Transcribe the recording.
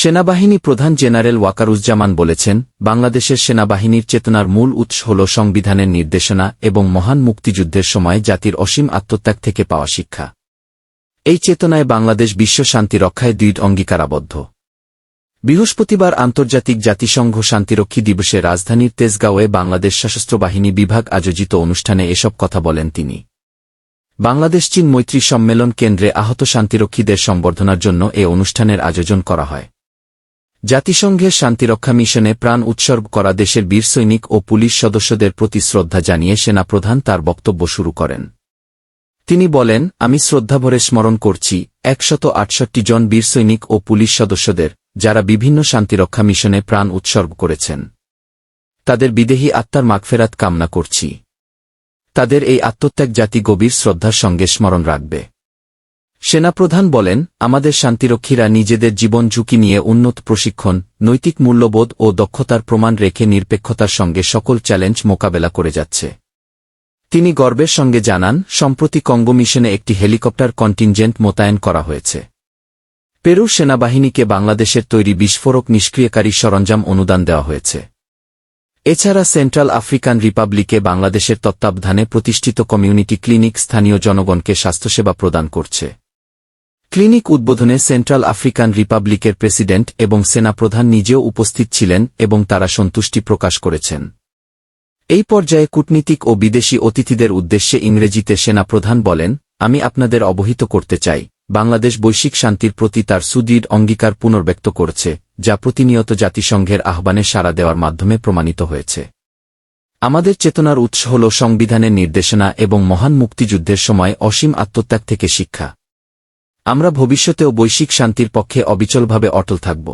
সেনাবাহিনী প্রধান জেনারেল ওয়াকারুজ্জামান বলেছেন, বাংলাদেশের সেনাবাহিনীর চেতনার মূল উৎস হল সংবিধানের নির্দেশনা এবং মহান মুক্তিযুদ্ধের সময় জাতির অসীম আত্মত্যাগ থেকে পাওয়া শিক্ষা। এই চেতনায় বাংলাদেশ বিশ্ব শান্তি রক্ষায় দৃঢ় অঙ্গীকারাবদ্ধ। বৃহস্পতিবার আন্তর্জাতিক জাতিসংঘ শান্তিরক্ষী দিবসে রাজধানীর তেজগাঁওয়ে বাংলাদেশ সশস্ত্র বাহিনী বিভাগ আয়োজিত অনুষ্ঠানে এসব কথা বলেন তিনি। বাংলাদেশ চীন মৈত্রী সম্মেলন কেন্দ্রে আহত শান্তিরক্ষীদের সম্বর্ধনার জন্য এ অনুষ্ঠানের আয়োজন করা হয়। জাতিসংঘের শান্তিরক্ষা মিশনে প্রাণ উৎসর্গ করা দেশের বীর সৈনিক ও পুলিশ সদস্যদের প্রতি শ্রদ্ধা জানিয়ে সেনাপ্রধান তার বক্তব্য শুরু করেন। তিনি বলেন, আমি শ্রদ্ধাভরে স্মরণ করছি একশত আটষট্টি জন বীর সৈনিক ও পুলিশ সদস্যদের, যারা বিভিন্ন শান্তিরক্ষা মিশনে প্রাণ উৎসর্গ করেছেন। তাদের বিদেহী আত্মার মাগফেরাত কামনা করছি। তাদের এই আত্মত্যাগ জাতি গভীর শ্রদ্ধার সঙ্গে স্মরণ রাখবে। সেনাপ্রধান বলেন, আমাদের শান্তিরক্ষীরা নিজেদের জীবন ঝুঁকি নিয়ে উন্নত প্রশিক্ষণ, নৈতিক মূল্যবোধ ও দক্ষতার প্রমাণ রেখে নিরপেক্ষতার সঙ্গে সকল চ্যালেঞ্জ মোকাবেলা করে যাচ্ছে। তিনি গর্বের সঙ্গে জানান, সম্প্রতি কঙ্গো মিশনে একটি হেলিকপ্টার কন্টিনজেন্ট মোতায়েন করা হয়েছে। পেরুর সেনাবাহিনীকে বাংলাদেশের তৈরি বিস্ফোরক নিষ্ক্রিয়কারী সরঞ্জাম অনুদান দেওয়া হয়েছে। এছাড়া সেন্ট্রাল আফ্রিকান রিপাবলিকে বাংলাদেশের তত্ত্বাবধানে প্রতিষ্ঠিত কমিউনিটি ক্লিনিক স্থানীয় জনগণকে স্বাস্থ্যসেবা প্রদান করছে। ক্লিনিক উদ্বোধনে সেন্ট্রাল আফ্রিকান রিপাবলিকের প্রেসিডেন্ট এবং সেনাপ্রধান নিজেও উপস্থিত ছিলেন এবং তারা সন্তুষ্টি প্রকাশ করেছেন। এই পর্যায়ে কূটনীতিক ও বিদেশি অতিথিদের উদ্দেশ্যে ইংরেজিতে সেনাপ্রধান বলেন, আমি আপনাদের অবহিত করতে চাই। বাংলাদেশ বৈশ্বিক শান্তির প্রতি তার সুদৃঢ় অঙ্গীকার পুনর্ব্যক্ত করেছে, যা প্রতিনিয়ত জাতিসংঘের আহ্বানে সাড়া দেওয়ার মাধ্যমে প্রমাণিত হয়েছে। আমাদের চেতনার উৎস হল সংবিধানের নির্দেশনা এবং মহান মুক্তিযুদ্ধের সময় অসীম আত্মত্যাগ থেকে শিক্ষা। আমরা ভবিষ্যতেও বৈশ্বিক শান্তির পক্ষে অবিচলভাবে অটল থাকব।